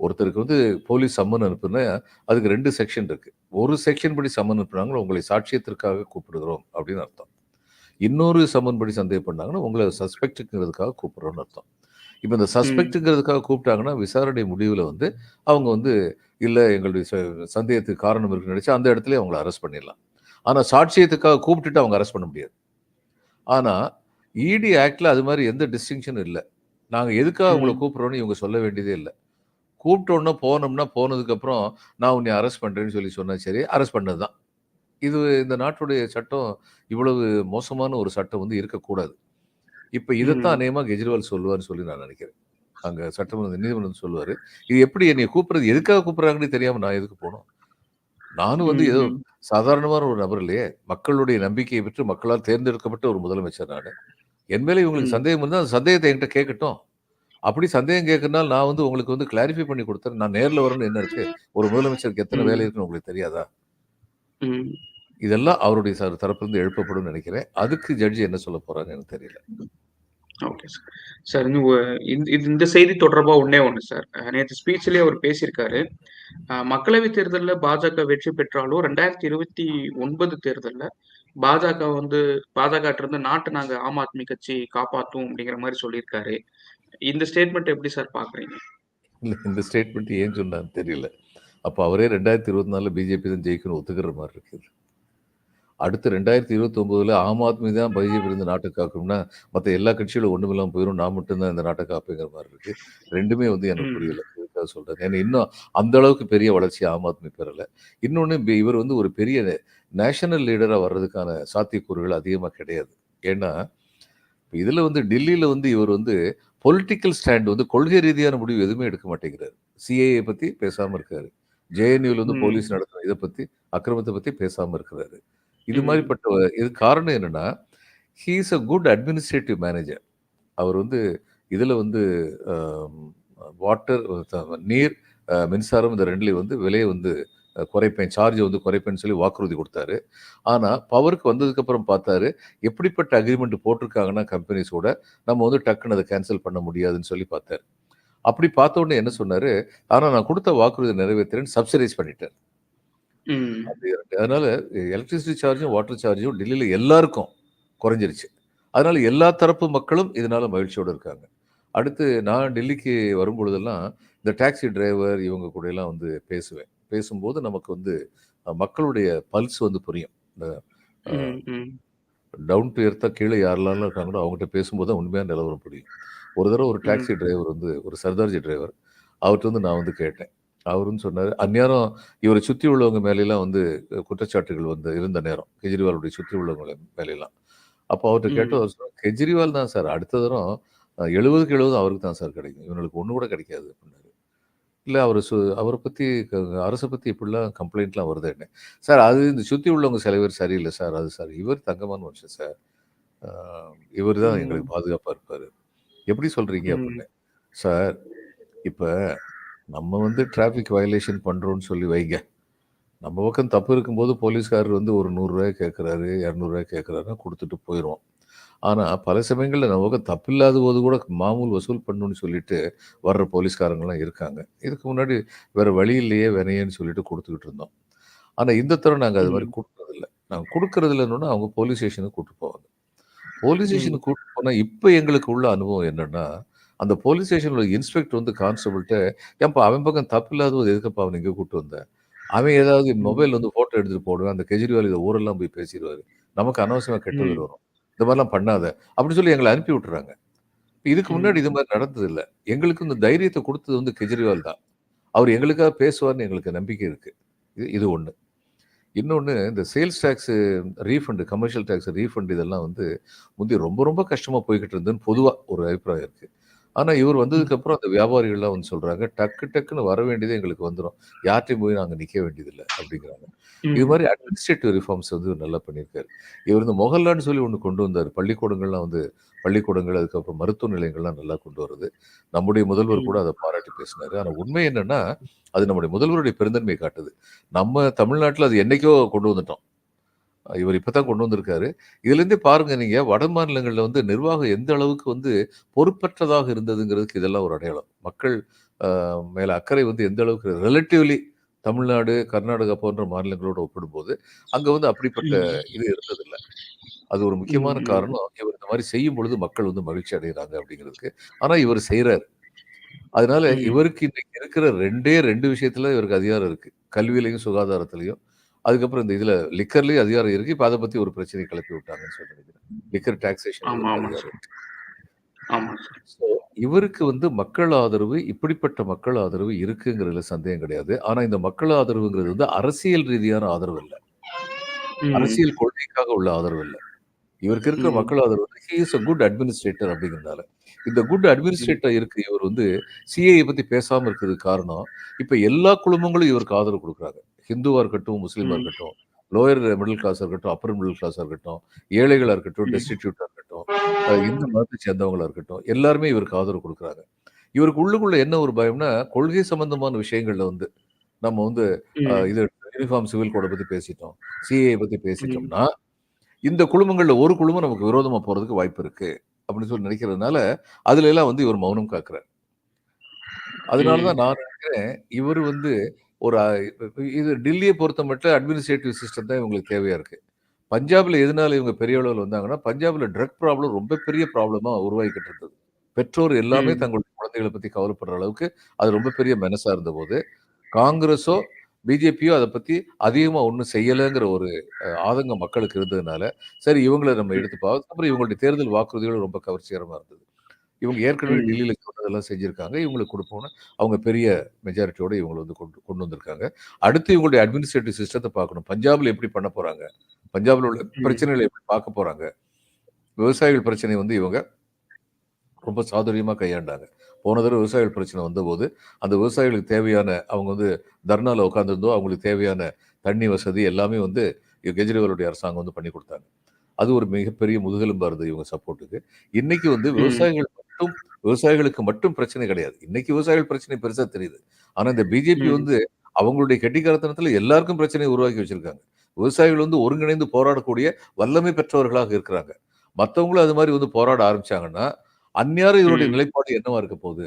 ஒருத்தருக்கு வந்து போலீஸ் சம்மன் அனுப்புனா அதுக்கு ரெண்டு செக்ஷன் இருக்கு. ஒரு செக்ஷன் படி சம்மன் அனுப்புனாங்கன்னா உங்களை சாட்சியத்திற்காக கூப்பிடுகிறோம் அப்படின்னு அர்த்தம். இன்னொரு சம்மன் படி சந்தேகம் பண்ணாங்கன்னா உங்களை சஸ்பெக்ட்டுங்கிறதுக்காக கூப்பிடுறோம்னு அர்த்தம். இப்போ இந்த சஸ்பெக்ட்டுங்கிறதுக்காக கூப்பிட்டாங்கன்னா விசாரணை முடிவில் வந்து அவங்க வந்து இல்லை எங்களுடைய சந்தேகத்துக்கு காரணம் இருக்குன்னு நினைச்சா அந்த இடத்துல அவங்கள அரெஸ்ட் பண்ணிடலாம். ஆனால் சாட்சியத்துக்காக கூப்பிட்டுட்டு அவங்க அரெஸ்ட் பண்ண முடியாது. ஆனால் இடி ஆக்டில் அது மாதிரி எந்த டிஸ்டிங்ஷனும் இல்லை. நாங்கள் எதுக்காக உங்களை. கூப்பிட்றோன்னு இவங்க சொல்ல வேண்டியதே இல்லை. கூப்பிட்டோன்னா போனோம்னா போனதுக்கப்புறம் நான் உன்னை அரெஸ்ட் பண்ணுறேன்னு சொல்லி சொன்னா சரி அரெஸ்ட் பண்ணது தான் இது இந்த நாட்டுடைய சட்டம் இவ்வளவு மோசமான ஒரு சட்டம் வந்து இருக்கக்கூடாது. இப்போ இதைத்தான். அநேகமாக கெஜ்ரிவால் சொல்லுவார்னு சொல்லி நான் நினைக்கிறேன். அங்கே சட்டமன்ற நீதிமன்றம் சொல்லுவார். இது எப்படி என்னை கூப்பிடுறது எதுக்காக கூப்பிட்றாங்கன்னு தெரியாமல் நான் எதுக்கு போனோம்? நானும் வந்து ஏதோ சாதாரணமான ஒரு நபர் இல்லையே. மக்களுடைய நம்பிக்கையை பெற்று மக்களால் தேர்ந்தெடுக்கப்பட்ட ஒரு முதலமைச்சர் நான். என் மேலே இவங்களுக்கு. சந்தேகம் இருந்தால் அந்த சந்தேகத்தை என்கிட்ட கேட்கட்டும். அப்படி சந்தேகம் கேட்கறதுனால நான் வந்து உங்களுக்கு வந்து கிளாரிஃபை பண்ணி கொடுத்தேன் நான் நேரில் வரணும்னு என்ன இருக்கு? ஒரு முதலமைச்சருக்கு எத்தனை. வேலை இருக்குன்னு உங்களுக்கு தெரியாதா. இதெல்லாம் அவருடைய சார் தரப்பிலிருந்து எழுப்பப்படும் நினைக்கிறேன். அதுக்கு ஜட்ஜி என்ன சொல்ல போறான்னு எனக்கு தெரியல. ஓகே சார் சார் இன்னும் இந்த இது- இந்த செய்தி தொடர்பாக ஒன்றே ஒன்று சார் நேற்று ஸ்பீச்லேயே அவர் பேசியிருக்காரு. மக்களவைத் மக்களவை பாஜக வெற்றி பெற்றாலும் ரெண்டாயிரத்தி இருபத்தி ஒன்பது தேர்தலில் பாஜக வந்து பாஜக இருந்து நாட்டை நாங்கள் ஆம் ஆத்மி கட்சி காப்பாற்றும் அப்படிங்கிற மாதிரி சொல்லியிருக்காரு. இந்த ஸ்டேட்மெண்ட் எப்படி சார் பார்க்குறீங்க இல்லை இந்த ஸ்டேட்மெண்ட் ஏன் சொன்னான்னு தெரியல. அப்போ அவரே ரெண்டாயிரத்தி இருபத்தி நாலில் பிஜேபி தான் ஜெயிக்கணும் ஒத்துக்கிற மாதிரி இருக்குது அடுத்து ரெண்டாயிரத்தி இருபத்தி ஒன்பதுல ஆம் ஆத்மி தான் பிஜேபி இருந்து நாட்டை காக்கணும்னா மற்ற எல்லா கட்சிகளும் ஒண்ணுமில்லாம போயிடும் நான் மட்டும்தான் இந்த நாட்டை காப்பேங்கிற மாதிரி இருக்கு ரெண்டுமே வந்து எனக்கு. புரியல சொல்றேன். ஏன்னா இன்னும் அந்த அளவுக்கு பெரிய வளர்ச்சி ஆம் ஆத்மி பெறல. இன்னொன்னு இவர் வந்து ஒரு பெரிய நேஷனல் லீடரா வர்றதுக்கான சாத்தியக்கூறுகள் அதிகமா கிடையாது. ஏன்னா, இதுல வந்து டெல்லியில வந்து இவர் வந்து பொலிட்டிக்கல் ஸ்டாண்ட் வந்து கொள்கை ரீதியான முடிவு எதுவுமே எடுக்க மாட்டேங்கிறாரு. சிஏஏ பத்தி பேசாம இருக்காரு. ஜேஎன்யூல வந்து. போலீஸ் நடத்துன இத பத்தி, அக்கிரமத்த பத்தி பேசாம இருக்கிறாரு. இது ம். மாரிப்பட்ட இதுக்கு காரணம் என்னன்னா, he is a good administrative manager. அவர் வந்து இதுல வந்து வாட்டர் நீர், மின்சாரம் இந்த 2லயும் வந்து விலைய வந்து குறைப்பேன், சார்ஜ வந்து குறைப்பேன்னு சொல்லி வாக்குறுதி குடுத்தாரு. ஆனா, பவருக்கு வந்ததுக்கப்புறம் பார்த்தாரு, எப்படிப்பட்ட அக்ரீமெண்ட் போட்டிருக்காங்கன்னா கம்பெனிஸோட, நம்ம வந்து டக்குனு அத கேன்சல் பண்ண முடியாதுன்னு சொல்லி பார்த்தாரு. அப்படி பார்த்த உடனே என்ன சொன்னாரு, ஆனா நான் குடுத்த வாக்குறுதிய நிறைவேத்துறேன்னு சப்சிடைஸ் பண்ணிட்டாரு. அதனால எலக்ட்ரிசிட்டி சார்ஜும், வாட்டர் சார்ஜும் டெல்லியில எல்லாருக்கும் குறைஞ்சிருச்சு. அதனால எல்லா தரப்பு மக்களும் இதனால மகிழ்ச்சியோட இருக்காங்க. அடுத்து நான் டெல்லிக்கு வரும்பொழுதெல்லாம், இந்த டாக்ஸி டிரைவர் இவங்க கூடலாம் வந்து பேசுவேன். பேசும்போது நமக்கு வந்து மக்களுடைய பல்ஸ் வந்து புரியும். இந்த. டவுன் டூ எர்த்தா கீழ யாரெல்லாம் இருக்காங்களோ அவங்ககிட்ட பேசும்போது தான் உண்மையான நிலவரம் புரியும். ஒரு தடவ ஒரு டாக்ஸி. டிரைவர் வந்து ஒரு சர்தார்ஜி டிரைவர். அவர்ட்ட வந்து நான் வந்து கேட்டேன். அவரும் சொன்னாரு, அந்நேரம் இவர சுத்தி உள்ளவங்க மேலலாம் வந்து குற்றச்சாட்டுகள் வந்து இருந்த நேரம். கெஜ்ரிவாலுடைய சுத்தி உள்ளவங்க மேலலாம். அப்போ அவர்ட்ட கேட்டோம், ம். அவர் சொன்னாரு, "கெஜ்ரிவால் தான் சார். அடுத்த தரம் 70க்கு 70 அவருக்கு தான் சார் கிடைக்கும். இவனுக்கு ஒண்ணு கூட கிடைக்காது" அப்டின்னாரு. இல்ல அவர சு அவர பத்தி க அரச பத்தி இப்படிலாம் கம்ப்ளைண்ட்லாம் வருதேன்னேன். சார் அது இந்த சுத்தி உள்ளவங்க சில பேர் சரியில்ல சார். அது சார். இவர் தங்கமான மனுஷன் சார். இவர் தான் எங்களுக்கு ம். பாதுகாப்பா இருப்பாரு. எப்படி சொல்றீங்க ம். அப்டின்னேன். சார், இப்ப நம்ம வந்து டிராஃபிக் வயலேஷன் பண்றோம்னு சொல்லி வைங்க. நம்ம பக்கம் தப்பு இருக்கும்போது போலீஸ்காரர் வந்து ஒரு. 100 கேட்கறாரு. 200 கேட்கறாருன்னா குடுத்துட்டு போயிருவோம். ஆனா, பல சமயங்கள்ல நம்ம பக்கம் தப்பில்லாத போது கூட மாமூல் வசூல் பண்ணணும்னு சொல்லிட்டு வர்ற போலீஸ்காரங்கலாம் இருக்காங்க. இதுக்கு முன்னாடி வேற வழி இல்லையே வேணையேன்னு சொல்லிட்டு குடுத்துக்கிட்டு இருந்தோம். ஆனா, இந்த தரம் நாங்க அது மாரி ம். குடுக்குறதில்ல. நாங்க குடுக்குறதில்ல இன்னொன்னு அவங்க போலீஸ் ஸ்டேஷனுக்கு கூட்டு போவாங்க. போலீஸ். ஸ்டேஷனுக்கு கூட்டு போனா இப்ப எங்களுக்கு உள்ள அனுபவம் என்னன்னா, அந்த போலீஸ் ஸ்டேஷன்ல இன்ஸ்பெக்டர் வந்து கான்ஸ்டபிள்ட்ட, "ஏன்பா அவன் பக்கம் தப்பில்லாத போது எதுக்குப்பா அவன இங்க கூட்டு வந்த?" அவன் ஏதாவது. மொபைல் வந்து ஃபோட்டோ எடுத்துட்டு போடுவான். அந்த கெஜ்ரிவால் இத ஊரெல்லாம் போய் பேசிருவாரு. நமக்கு அனாவசியமா கெட்ட பேர் ம். வரும். இந்த மாரிலாம் பண்ணாத. அப்டின்னு சொல்லி எங்கள அனுப்பி விட்டுர்றாங்க. இதுக்கு முன்னாடி. இது மாரி நடந்தது இல்ல. எங்களுக்கு இந்த தைரியத்த குடுத்தது வந்து கெஜ்ரிவால் தான். அவர் எங்களுக்காக பேசுவார்ன்னு எங்களுக்கு நம்பிக்கை இருக்கு. இது இது ஒண்ணு. இன்னொன்னு இந்த sales tax refund, commercial tax refund இதெல்லாம் வந்து முந்தி ரொம்ப ரொம்ப கஷ்டமா போய்க்கிட்டு இருந்ததுன்னு பொதுவா ஒரு அபிப்பிராயம் இருக்கு. ஆனா, இவர் ம். வந்ததுக்கப்புறம் அந்த வியாபாரிகள்லாம் வந்து சொல்றாங்க, டக்கு டக்குன்னு வர வேண்டியது எங்களுக்கு வந்துரும். யார்ட்டயும் போய் நாங்க நிக்க வேண்டியதில்ல அப்டிங்கிறாங்க. இது ம். மாரி அட்மினிஸ்ட்ரேட்டிவ் ரிஃபார்ம்ஸ் வந்து நல்லா பண்ணியிருக்காரு. இவர் இந்த மொஹல்லான்னு சொல்லி ஒண்ணு கொண்டு வந்தாரு. பள்ளிக்கூடங்கள்லாம் வந்து பள்ளிக்கூடங்கள், அதுக்கப்புறம் மருத்துவ நிலையங்கள்லாம் நல்லா கொண்டு வர்றது. நம்முடைய முதல்வர் கூட. அத பாராட்டி பேசினாரு. ஆனா உண்மை என்னன்னா, அது நம்முடைய முதல்வருடைய பெருந்தன்மைய காட்டுது. நம்ம தமிழ்நாட்டுல அது என்னைக்கோ கொண்டு வந்துட்டோம். இவர் இப்ப தான் கொண்டு வந்திருக்காரு. இதுலேருந்தே பாருங்க நீங்க வட மாநிலங்கள்ல வந்து நிர்வாகம் எந்த அளவுக்கு வந்து பொறுப்பற்றதாக இருந்ததுங்கிறதுக்கு இதெல்லாம் ஒரு அடையாளம். மக்கள் மேல அக்கறை வந்து எந்த அளவுக்கு ரிலேட்டிவ்லி தமிழ்நாடு, கர்நாடகா போன்ற மாநிலங்களோட ஒப்பிடும்போது, அங்க வந்து அப்படிப்பட்ட. இது இருந்ததில்ல. அது ஒரு. முக்கியமான. காரணம், இவர் இந்த மாரி செய்யும் பொழுது மக்கள் வந்து மகிழ்ச்சி அடையறாங்க அப்படிங்கிறதுக்கு. ஆனா இவர் செய்றாரு. அதனால. இவருக்கு இன்னைக்கு இருக்கிற 2டே 2 விஷயத்துல இவருக்கு அதிகாரம் இருக்கு. கல்வியிலயும், சுகாதாரத்திலயும். அதுக்கப்புறம் இந்த இதுல லிக்கர்லயும் அதிகாரம் இருக்கு. இப்ப அத பத்தி ஒரு பிரச்சனைய கிளப்பி விட்டாங்கன்னு சொல்லி. லிக்கர் டாக்ஸேஷன் இவருக்கு. ஸோ, வந்து மக்கள் ஆதரவு, இப்படிப்பட்ட மக்கள் ஆதரவு இருக்குங்கிறதுல சந்தேகம் கிடையாது. ஆனா இந்த மக்கள் ஆதரவுங்கிறது வந்து அரசியல் ரீதியான ஆதரவு இல்ல. அரசியல் கொள்கைக்காக உள்ள ஆதரவு இல்ல. இவருக்கு இருக்கிற. மக்கள் ஆதரவு வந்து he is a good administrator அப்படிங்கிறனால. இந்த குட். அட்மினிஸ்ட்ரேட்டர் இருக்கு இவர் வந்து சிஏஏ பத்தி பேசாம இருக்கிறதுக்கு காரணம், இப்ப எல்லா குழுமங்களும் இவருக்கு ஆதரவு குடுக்குறாங்க. ஹிந்துவா இருக்கட்டும், முஸ்லீமா ம். இருக்கட்டும், லோயர் மிடில் கிளாஸா இருக்கட்டும், அப்பர் மிடில் கிளாஸா இருக்கட்டும், ஏழைகளா இருக்கட்டும், ம். டெஸ்டிடியூட்டா இருக்கட்டும், இந்து மதத்தை சேர்ந்தவங்களா இருக்கட்டும், எல்லாருமே இவருக்கு ஆதரவு குடுக்குறாங்க. இவருக்கு உள்ளுக்குள்ள என்ன ஒரு பயம்னா, கொள்கை சம்பந்தமான விஷயங்கள்ல வந்து, நம்ம வந்து. இது யூனிஃபார்ம் சிவில் கோட பத்தி பேசிட்டோம். சிஏஏ பத்தி. பேசிட்டோம்னா, இந்த குழுமங்கள்ல ஒரு குழுமம் நமக்கு விரோதமா போறதுக்கு வாய்ப்பு இருக்கு. அப்படின்னு சொல்லி நினைக்கிறதுனால, அதுல எல்லாம் வந்து இவர் மௌனம் காக்குறார். அதனால ம். தான் நான் நினைக்கிறேன், இவரு வந்து ஒரு இது டெல்லிய பொறுத்தமட்டு அட்மினிஸ்ட்ரேட்டிவ் சிஸ்டம் தான் இவங்களுக்கு தேவையா இருக்கு. பஞ்சாப்ல எதனால இவங்க பெரிய அளவுல வந்தாங்கன்னா, பஞ்சாப்ல ட்ரக் ப்ராப்ளம் ரொம்ப பெரிய ப்ராப்ளமா உருவாகிக்கிட்டு இருந்தது. பெற்றோர் எல்லாமே. தங்களுடைய குழந்தைகள பத்தி கவலைப்படுற அளவுக்கு, அது ரொம்ப பெரிய மெனஸா இருந்தபோது, காங்கிரஸோ, பிஜேபியோ அத பத்தி அதிகமா ஒண்ணும் செய்யலங்கிற ஒரு ஆதங்கம் மக்களுக்கு இருந்ததுனால, சரி இவங்கள நம்ம ம். எடுத்துப்போம். அதுக்கப்புறம் இவங்களுடைய தேர்தல் வாக்குறுதிகளும் ரொம்ப கவர்ச்சிகரமா இருந்தது. இவங்க ஏற்கனவே. டெல்லியில சொன்னதெல்லாம் செஞ்சிருக்காங்க. இவங்களுக்கு குடுப்போம்னு அவங்க பெரிய மெஜாரிட்டியோட இவங்கள வந்து கொண்டு கொண்டு வந்திருக்காங்க. அடுத்து இவங்களுடைய அட்மினிஸ்ட்ரேட்டிவ் சிஸ்டத்த பார்க்கணும். பஞ்சாப்ல எப்படி பண்ண போறாங்க? பஞ்சாப்ல உள்ள. பிரச்சனைகள எப்படி பார்க்க போறாங்க? விவசாயிகள் பிரச்சனை வந்து இவங்க ரொம்ப சாதுரியமா கையாண்டாங்க. போன தடவ விவசாயிகள் பிரச்சனை வந்தபோது, அந்த விவசாயிகளுக்கு தேவையான அவங்க வந்து தர்னால உட்கார்ந்திருந்தோம். அவங்களுக்கு தேவையான தண்ணி வசதி எல்லாமே வந்து கெஜ்ரிவாலுடைய அரசாங்கம் வந்து பண்ணி குடுத்தாங்க. அது ஒரு மிகப்பெரிய முதுகெலும்பா இருந்தது இவங்க சப்போர்ட்டுக்கு. இன்னைக்கு வந்து. விவசாயிகள் மட்டும் விவசாயிகளுக்கு மட்டும் பிரச்சனை கிடையாது. இன்னைக்கு விவசாயிகள் பிரச்சனை பெருசா தெரியுது. ஆனா இந்த பிஜேபி. வந்து அவங்களுடைய கெட்டிக்காரத்தனத்துல எல்லாருக்கும் பிரச்சனைய உருவாக்கி வச்சிருக்காங்க. விவசாயிகள் வந்து ஒருங்கிணைந்து போராடக்கூடிய வல்லமை பெற்றவர்களாக இருக்கிறாங்க. மத்தவங்களும் அது மாரி வந்து போராட ஆரம்பிச்சாங்கன்னா, அந்நேரம் இதனுடைய ம். நிலைப்பாடு என்னவா இருக்க போகுது?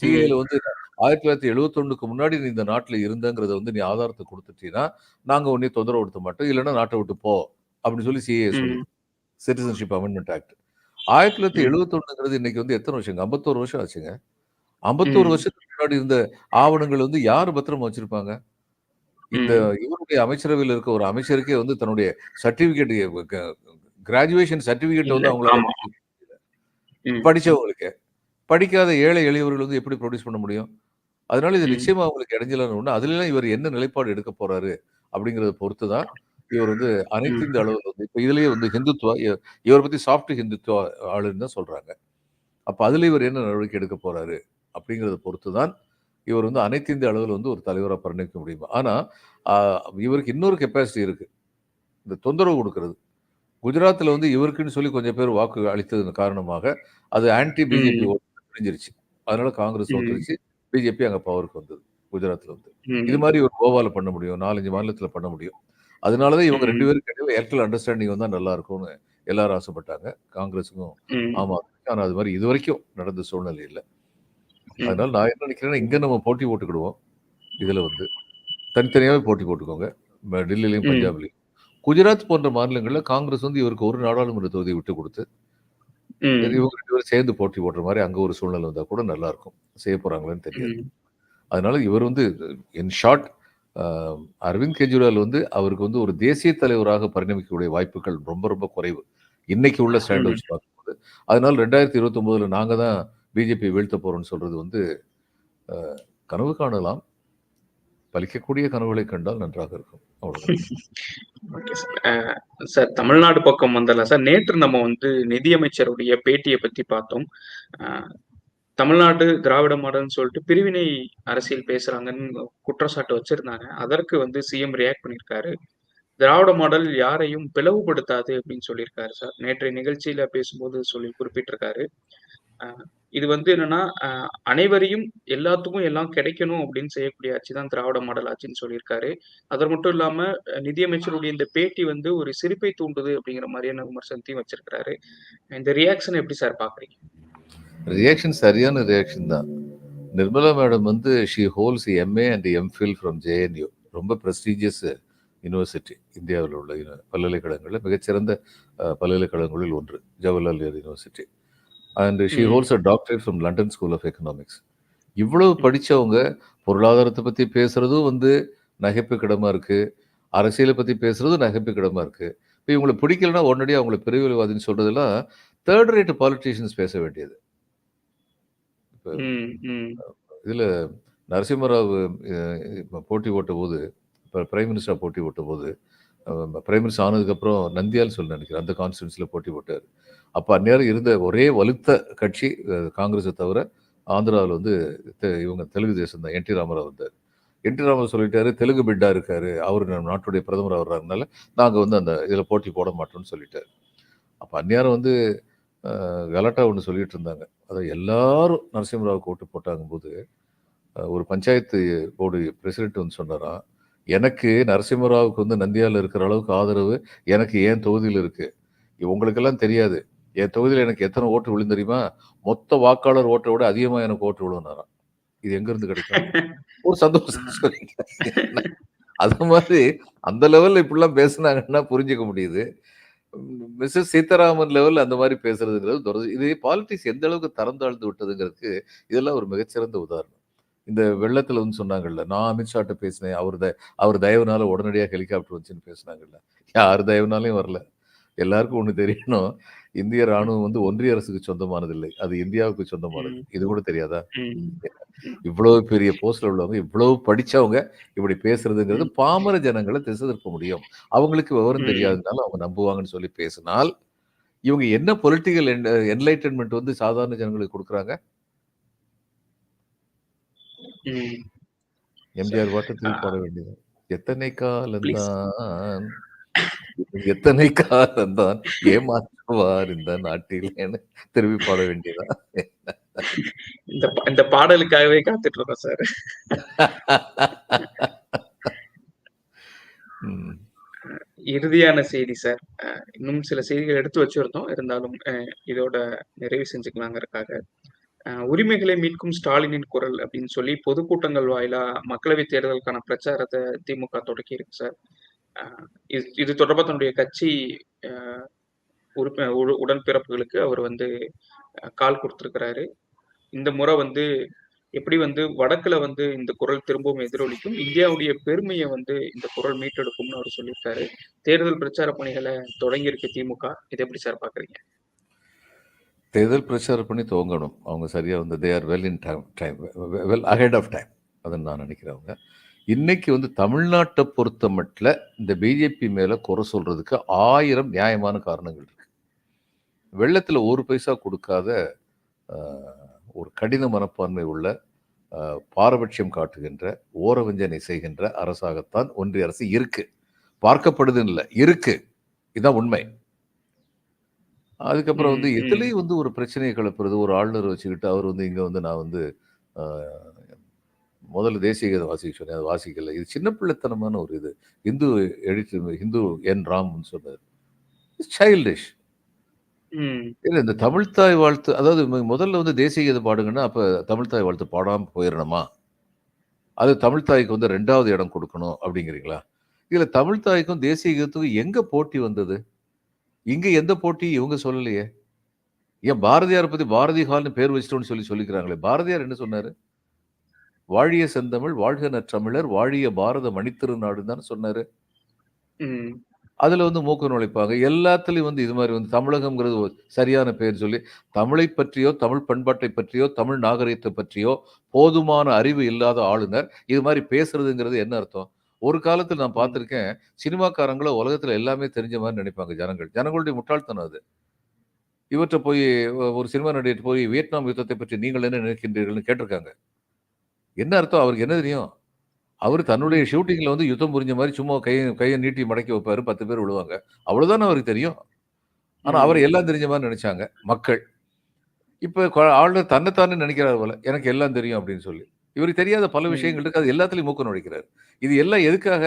சிஏல வந்து 1971க்கு முன்னாடி நீ இந்த நாட்டுல இருந்தங்கிறத வந்து நீ ஆதாரத்த குடுத்துட்டீன்னா, நாங்க உன்னைய தொந்தரவு படுத்த மாட்டோம். இல்லன்னா நாட்ட விட்டு போ. அப்படின்னு சொல்லி சிஏஏ ம். சொல்லுது. Citizenship amendment act. ம். 1971ங்கிறது இன்னைக்கு வந்து எத்தன வருஷங்க? 51 வருஷம் ஆச்சுங்க. 51 ம். வருஷத்துக்கு முன்னாடி இருந்த ஆவணங்கள் வந்து யாரு பத்திரமா வச்சிருப்பாங்க? இந்த. இவருடைய அமைச்சரவையில இருக்க ஒரு அமைச்சருக்கே வந்து தன்னுடைய சர்டிபிகேட் கிராஜுவேஷன் சர்டிபிகேட்ட இல்ல. வந்து அவங்களால. ம். படிச்சவங்களுக்கு. படிக்காத ஏழை எளியவர்கள் வந்து எப்படி ப்ரொடியூஸ் பண்ண முடியும்? அதனால இது. நிச்சயமா அவங்களுக்கு இடைஞ்சலான ஒண்ணு. அதுலலாம் இவர் என்ன நிலைப்பாடு எடுக்க போறாரு? அப்படிங்கிறத பொறுத்து தான் இவர் வந்து அனைத்து. இந்த அளவுல வந்து இப்ப இதுலயே வந்து ஹிந்துத்துவா இவர பத்தி சாஃப்ட் ஹிந்துத்துவா ஆளுன்னு தான் சொல்றாங்க. அப்ப அதுல இவர் என்ன நடவடிக்கை எடுக்க போறாரு? அப்படிங்கிறத பொறுத்து தான் இவர் வந்து அனைத்து இந்திய அளவுல வந்து ஒரு தலைவரா பரிணமிக்க முடியும். ஆனா, அ இவருக்கு இன்னொரு கெப்பாசிட்டி இருக்கு. இந்த தொந்தரவு குடுக்குறது. குஜராத்ல வந்து இவருக்குன்னு சொல்லி கொஞ்சம் பேர் வாக்கு அளித்ததன் காரணமாக, அது ஆன்டி பிஜேபி ம். ஓட்டு பிரிஞ்சிருச்சு. அதனால காங்கிரஸ் ம். தோத்துருச்சு. பிஜேபி அங்க பவருக்கு வந்தது. குஜராத்ல வந்து. இது ம். மாரி ஒரு கோவால பண்ண முடியும். 4, 5 மாநிலத்தில பண்ண முடியும். அதனால தான் இவங்க 2 ம். பேருக்கு இடையில எலக்ட்ரல் அண்டர்ஸ்டாண்டிங் வந்தா நல்லா இருக்கும்னு எல்லாரும் ஆசைப்பட்டாங்க. காங்கிரஸுக்கும். ஆம். ஆனா அது மாரி இதுவரைக்கும் நடந்த சூழ்நிலை இல்ல. அதனால நான் என்ன நினைக்கிறேன்னா, இங்க நம்ம போட்டி போட்டுக்கிடுவோம். இதுல வந்து. தனித்தனியாவே போட்டி போட்டுக்கோங்க. டெல்லிலயும். பஞ்சாப்லயும். குஜராத் போன்ற மாநிலங்கள்ல காங்கிரஸ் வந்து இவருக்கு ஒரு நாடாளுமன்ற தொகுதிய விட்டுக் குடுத்து. இவங்க 2 பேரும் சேர்ந்து போட்டி போடுற மாரி அங்க ஒரு சூழ்நிலை வந்தா கூட நல்லா இருக்கும். செய்ய போறாங்களான்னு தெரியாது. அதனால இவர் வந்து இன் ஷார்ட் அரவிந்த் கெஜ்ரிவால் வந்து அவருக்கு வந்து ஒரு தேசிய தலைவராக பரிணமிக்கக்கூடிய வாய்ப்புகள் ரொம்ப ரொம்ப குறைவு. இன்னைக்கு உள்ள ஸ்டாண்ட. வச்சு பார்க்கும்போது. அதனால 2029ல நாங்க தான் பிஜேபி வீழ்த்த போறோம்ன்னு சொல்றது வந்து கனவு காணலாம். பலிக்கக்கூடிய கனவுகளை கண்டால் நன்றாக இருக்கும். சார். தமிழ்நாடு பக்கம் வந்துரலாம் சார். நேற்று நம்ம வந்து நிதியமைச்சருடைய பேட்டிய பத்தி பார்த்தோம். தமிழ்நாடு திராவிட மாடல்னு சொல்லிட்டு பிரிவினை அரசியல் பேசுறாங்கன்னு குற்றச்சாட்டு வச்சிருந்தாங்க. அதற்கு வந்து சிஎம் ரியாக்ட் பண்ணியிருக்காரு. திராவிட மாடல் யாரையும் பிளவுபடுத்தாது அப்படின்னு சொல்லியிருக்காரு சார். நேற்றைய நிகழ்ச்சியில பேசும்போது சொல்லி குறிப்பிட்டிருக்காரு. இது வந்து என்னன்னா, அனைவரையும் எல்லாத்துக்கும் எல்லாம் கிடைக்கணும் அப்படின்னு செய்யக்கூடிய ஆட்சி தான் திராவிட மாடல் ஆட்சின்னு சொல்லியிருக்காரு. அது மட்டும் இல்லாம நிதியமைச்சருடைய இந்த பேட்டி வந்து ஒரு சிரிப்பை தூண்டுது அப்படிங்கிற மாதிரியான விமர்சனத்தையும் வச்சிருக்கிறாரு. இந்த ரியாக்ஷன் எப்படி சார் பார்க்குறீங்க? ரியாக்ஷன் சரியான ரியாக்ஷன் தான். நிர்மலா மேடம் வந்து she holds M A and M Phil from JNU. ரொம்ப பிரஸ்டீஜியஸ் யுனிவர்சிட்டி. இந்தியாவில உள்ள பல்கலைக்கழகங்கள்ல மிகச்சிறந்த பல்கலைக்கழகங்களில் ஒன்று. Jawaharlal Nehru university. And she ம். Holds a doctorate from London School of Economics. இவ்வளவு ம். படிச்சவங்க பொருளாதாரத்த பத்தி பேசுறதும் வந்து நகைப்புக்கிடமா இருக்கு. அரசியல பத்தி பேசுறதும் நகைப்புக்கிடமா இருக்கு. இப்ப இவங்கள பிடிக்கலன்னா உடனடியா அவங்கள பிரிவினைவாதின்னு சொல்றதெல்லாம் தேர்ட் ரேட் பாலிட்டிஷியன்ஸ் பேச வேண்டியது. இதுல நரசிம்மராவ் போட்டி போட்டபோது, இப்ப பிரைம் மினிஸ்டரா போட்டி போட்டபோது, அ பிரைம் மினிஸ்டர் ஆனதுக்கப்புறம் நந்தியால் சொல்லி நினைக்கிறேன். அந்த கான்ஸ்டிட்யூன்சில போட்டி போட்டாரு. அப்ப அந்நேரம் இருந்த ஒரே வலுத்த கட்சி காங்கிரஸ தவிர, ஆந்திராவுல வந்து இவங்க தெலுங்கு தேசம் தான். என்.டி. ராமராவ் இருந்தாரு. என்.டி. ராமராவ் சொல்லிட்டாரு, தெலுங்கு பிட்டா இருக்காரு. அவரு நம்ம நாட்டுடைய பிரதமரா வர்றாருனால, நாங்க வந்து அந்த இதுல போட்டி போட மாட்டோம்ன்னு சொல்லிட்டாரு. அப்ப அந்நேரம் வந்து கலாட்டா ஒண்ணு சொல்லிட்டு இருந்தாங்க. அதான் எல்லாரும் நரசிம்மராவுக்கு ஓட்டு போட்டாங்கும்போது, ஒரு பஞ்சாயத்து போர்டு பிரசிடென்ட் வந்து சொன்னாராம், "எனக்கு நரசிம்மராவுக்கு வந்து நந்தியால இருக்கிற அளவுக்கு ஆதரவு எனக்கு என் தொகுதியில இருக்கு. உங்களுக்கெல்லாம் தெரியாது. என் தொகுதியில எனக்கு எத்தன ஓட்டு விழும் தெரியுமா? மொத்த வாக்காளர் ஓட்ட விட அதிகமா எனக்கு ஓட்டு விழும்னாராம். இது எங்கிருந்து கிடைக்கும்? ஒரு சந்தோஷம். அது மாதிரி அந்த லெவல்ல இப்படிலாம் பேசுனாங்கன்னா புரிஞ்சுக்க முடியுது. மிஸ்ஸஸ் சீதாராமன் லெவல் அந்த மாதிரி பேசுறதுங்கிறது துர இது பாலிடிக்ஸ் எந்த அளவுக்கு தரம் தாழ்ந்து விட்டதுங்கிறதுக்கு, இதெல்லாம் ஒரு மிகச்சிறந்த உதாரணம். இந்த வெள்ளத்தில் வந்து சொன்னாங்கல்ல, நான் அமித்ஷாட்ட பேசினேன். அவர் த அவர் தயவுனால உடனடியாக ஹெலிகாப்டர் வந்துச்சுன்னு பேசுனாங்கல்ல. யார் தயவுனாலையும் வரல. எல்லாருக்கும் ஒன்று தெரியணும். இந்திய ராணுவம் வந்து ஒன்றிய அரசுக்கு சொந்தமானதில்லை அது இந்தியாவுக்கு சொந்தமானது. இது கூட தெரியாதா. இவ்வளவு பெரிய போஸ்ட்ல உள்ளவங்க இவ்வளவு படிச்சவங்க இப்படி பேசுறதுங்கிறது பாமர ஜனங்களை திசை திருப்ப முடியும் அவங்களுக்கு விவரம் ம். தெரியாதனால அவங்க நம்புவாங்கன்னு சொல்லி பேசினால் இவங்க என்ன பொலிட்டிக்கல் என்லைட்டன்மெண்ட் வந்து சாதாரண ஜனங்களுக்கு கொடுக்குறாங்க. எம்ஜிஆர் பாட்டு. திருப்பி பாட வேண்டியது எத்தனை Please. காலம்தான் எத்தனை காலம்தான் ஏமாற்றுவார் இந்த நாட்டில் திருப்பி பாட வேண்டியதா? இந்த இந்த பாடலுக்காகவே காத்துட்டு இருக்கோம் சார். இறுதியான செய்தி சார் இன்னும் சில செய்திகள் எடுத்து வச்சிருந்தோம். இருந்தாலும் இதோட நிறைவு செஞ்சுக்கலாங்கிறதுக்காக. உரிமைகளை மீட்கும் ஸ்டாலினின் குரல் அப்படின்னு சொல்லி பொதுக்கூட்டங்கள் வாயிலா மக்களவைத் தேர்தலுக்கான பிரச்சாரத்தை திமுக தொடக்கி இருக்கு சார் இது இது தொடர்பாக தன்னுடைய கட்சி அஹ் உறுப்ப உடன்பிறப்புகளுக்கு அவர் வந்து கால் கொடுத்துருக்கிறாரு. இந்த முறை வந்து எப்படி வந்து வடக்குல வந்து இந்த குரல் திரும்பவும் எதிரொலிக்கும் இந்தியாவுடைய பெருமையை வந்து இந்த குரல் மீட்டெடுக்கும்னு அவர் சொல்லியிருக்காரு. தேர்தல் பிரச்சார பணிகளை தொடங்கி இருக்கு திமுக. இதை எப்படி சார் பாக்குறீங்க தேர்தல் பிரச்சார பண்ணி துவங்கணும். அவங்க சரியா வந்து they are well in time time well ahead of time அதுன்னு நான் நினைக்கிறேன் அவங்க. இன்னைக்கு வந்து தமிழ்நாட்டை பொறுத்த மட்டும் இந்த பிஜேபி மேல குறை சொல்றதுக்கு ஆயிரம் நியாயமான காரணங்கள் இருக்கு. வெள்ளத்துல ஒரு பைசா கொடுக்காத ஒரு கடின மனப்பான்மை உள்ள பாரபட்சம் காட்டுகின்ற ஓரவஞ்சனை செய்கின்ற அரசாகத்தான் ஒன்றிய அரசு இருக்கு. பார்க்கப்படுதுன்னு இல்லை இருக்கு. இதுதான் உண்மை. அதுக்கப்புறம் வந்து. எதுலேயும் வந்து ஒரு பிரச்சனையை கிளப்புறது ஒரு ஆளுநர் வச்சுக்கிட்டு அவர் வந்து இங்கே வந்து நான் வந்து முதல்ல தேசிய கீதம் வாசிக்க சொன்னேன் அது வாசிக்கல. இது சின்ன பிள்ளைத்தனமான ஒரு இது. இந்து எடிட் ஹிந்து என் ராம்னு சொன்னார். சைல்டிஷ் இல்லை இந்த தமிழ்த்தாய் வாழ்த்து அதாவது முதல்ல வந்து தேசிய கீதம் பாடுங்கன்னா அப்போ தமிழ்த்தாய் வாழ்த்து பாடாமல் போயிடணுமா அது தமிழ்த்தாய்க்கு வந்து ரெண்டாவது இடம் கொடுக்கணும் அப்படிங்கிறீங்களா? இதில் தமிழ்த்தாய்க்கும் தேசிய கீதத்துக்கும் எங்கே போட்டி வந்தது? இங்கே எந்த போட்டி இவங்க சொல்லலையே. ஏன் பாரதியார் பற்றி பாரதி ஹால்னு பேர் வச்சிட்டோம்னு சொல்லி சொல்லிக்கிறாங்களே. பாரதியார் என்ன சொன்னார்? வாழிய செந்தமிழ் வாழ்க நற்றமிழர் வாழிய பாரத மணித்திருநாடுன்னு தானே சொன்னார். அதில் வந்து மூக்கு நுழைப்பாங்க. எல்லாத்துலேயும் வந்து இது மாதிரி வந்து தமிழகம்ங்கிறது சரியான பேர் சொல்லி தமிழை பற்றியோ தமிழ் பண்பாட்டை பற்றியோ தமிழ் நாகரிகத்தை பற்றியோ போதுமான அறிவு இல்லாத ஆளுநர் இது மாதிரி பேசுறதுங்கிறது என்ன அர்த்தம்? ஒரு காலத்தில் நான் பார்த்துருக்கேன் சினிமாக்காரங்கள உலகத்தில் எல்லாமே தெரிஞ்ச மாதிரி நினைப்பாங்க ஜனங்கள். ஜனங்களுடைய முட்டாள்தனம் அது. இவற்றை போய் ஒரு சினிமா நடிகர் போய் வியட்நாம் யுத்தத்தை பற்றி நீங்கள் என்ன நினைக்கின்றீர்கள்னு கேட்டிருக்காங்க. என்ன அர்த்தம்? அவருக்கு என்ன தெரியும்? அவர் தன்னுடைய ஷூட்டிங்ல வந்து யுத்தம் புரிஞ்ச மாதிரி சும்மா கையை கையை நீட்டி மடக்கி வைப்பாரு. பத்து பேர் விழுவாங்க. அவ்வளவுதானே அவருக்கு தெரியும்? ஆனா அவர் எல்லாம் தெரிஞ்ச மாதிரி நினைச்சாங்க மக்கள். இப்ப ஆளுநர் தன்னைத்தானே நினைக்கிறார் போல. எனக்கு எல்லாம் தெரியும் அப்படின்னு சொல்லி. இவருக்கு தெரியாத பல. விஷயங்கள் இருக்கு. அது எல்லாத்துலயும் மூக்க நுழைக்கிறார். இது எல்லாம் எதுக்காக?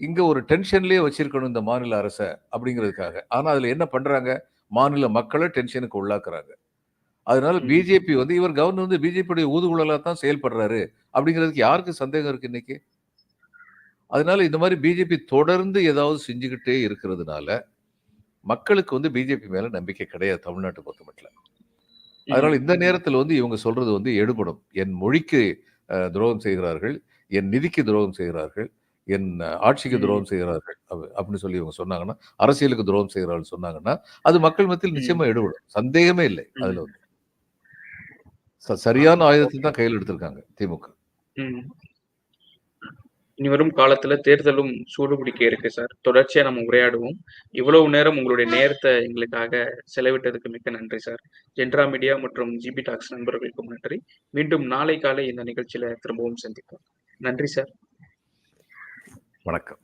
இங்க ஒரு டென்ஷன்லயே வச்சிருக்கணும் இந்த மாநில அரசை அப்படிங்கிறதுக்காக. ஆனா அதுல என்ன பண்றாங்க? மாநில மக்களை டென்ஷனுக்கு உள்ளாக்குறாங்க. அதனால. பிஜேபி வந்து இவர் கவர்னர் வந்து பிஜேபியுடைய ஊதுகுழலா தான் செயல்படுறாரு அப்படிங்கிறதுக்கு யாருக்கு சந்தேகம் இருக்கு இன்னைக்கு அதனால இந்த மாதிரி பிஜேபி தொடர்ந்து ஏதாவது செஞ்சுக்கிட்டே இருக்கிறதுனால மக்களுக்கு வந்து பிஜேபி மேல நம்பிக்கை கிடையாது தமிழ்நாட்டை பொறுத்த மட்டும் அதனால இந்த நேரத்தில் வந்து இவங்க சொல்றது வந்து எடுபடும் என் மொழிக்கு துரோகம் செய்கிறார்கள் என் நிதிக்கு துரோகம் செய்கிறார்கள் என் ஆட்சிக்கு. துரோகம் செய்கிறார்கள் அப்ப- அப்படின்னு சொல்லி இவங்க சொன்னாங்கன்னா அரசியலுக்கு துரோகம் செய்கிறார்கள் சொன்னாங்கன்னா அது மக்கள் மத்தியில். நிச்சயமா எடுபடும் சந்தேகமே இல்லை. அதுல வந்து சரியான ஆயுதத்தை தான் கையில் எடுத்திருக்காங்க திமுக. ம். இனி வரும் காலத்துல தேர்தலும் சூடுபிடிக்க இருக்கு சார். தொடர்ச்சியா நம்ம உரையாடுவோம். இவ்வளவு நேரம் உங்களுடைய நேரத்தை எங்களுக்காக செலவிட்டதுக்கு மிக்க நன்றி சார். ஜென்ரா மீடியா மற்றும் ஜிபி டாக்ஸ் நண்பர்களுக்கும் நன்றி. மீண்டும் நாளை காலை இந்த நிகழ்ச்சியில திரும்பவும் சந்திப்போம். நன்றி சார். வணக்கம்.